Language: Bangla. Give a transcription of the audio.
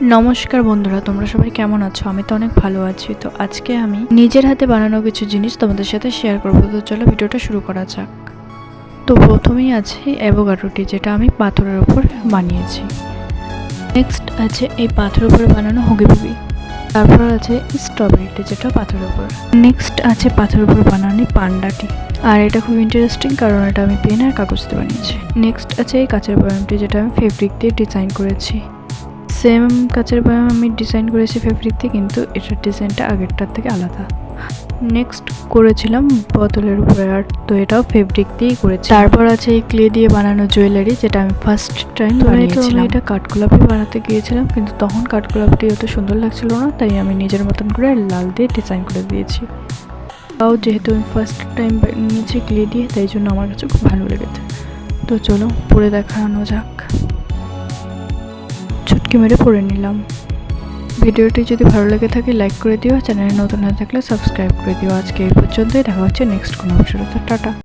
নমস্কার বন্ধুরা, তোমরা সবাই কেমন আছো? আমি তো অনেক ভালো আছি। তো আজকে আমি নিজের হাতে বানানো কিছু জিনিস তোমাদের সাথে শেয়ার করব। তো চলো ভিডিওটা শুরু করা যাক। তো প্রথমেই আছে অ্যাভোগাডোটি যেটা আমি পাথরের ওপর বানিয়েছি। নেক্সট আছে এই পাথরের উপরে বানানো হগিবুগি তারপর আছে স্ট্রবেরিটি যেটা পাথরের উপর। নেক্সট আছে পাথরের উপর বানানো পান্ডাটি আর এটা খুব ইন্টারেস্টিং কারণ এটা আমি পেন আর কাগজ দিয়ে বানিয়েছি। নেক্সট আছে এই কাঁচের বয়ামটি, যেটা আমি ফেব্রিক দিয়ে ডিজাইন করেছি। সেম কাচের বয়াম আমি ডিজাইন করেছি ফেব্রিক দিয়ে কিন্তু এটার ডিজাইনটা আগেরটার থেকে আলাদা। নেক্সট করেছিলাম বোতলের উপরে আর তো এটাও ফেব্রিক দিয়েই করেছি। তারপর আছে এই ক্লে দিয়ে বানানো জুয়েলারি যেটা আমি ফার্স্ট টাইম বানিয়েছিলাম। এটা কাঠগোলাপি বানাতে গিয়েছিলাম কিন্তু তখন কাঠগোলাপটি অত সুন্দর লাগছিল না তাই আমি নিজের মতন করে লাল দিয়ে ডিজাইন করে দিয়েছি। তাও যেহেতু আমি ফার্স্ট টাইম নিয়েছি ক্লে দিয়ে তাই জন্য আমার কাছে খুব ভালো লেগেছে। তো চলো পরে দেখানো যাক। চুটকি মেরে পড়ে নিলাম। ভিডিওটি যদি ভালো লেগে থাকে লাইক করে দিও। চ্যানেলে নতুন না থাকলে সাবস্ক্রাইব করে দিও। আজকে এই পর্যন্তই। দেখা হচ্ছে নেক্সট কোনো অবসরতা টাটা।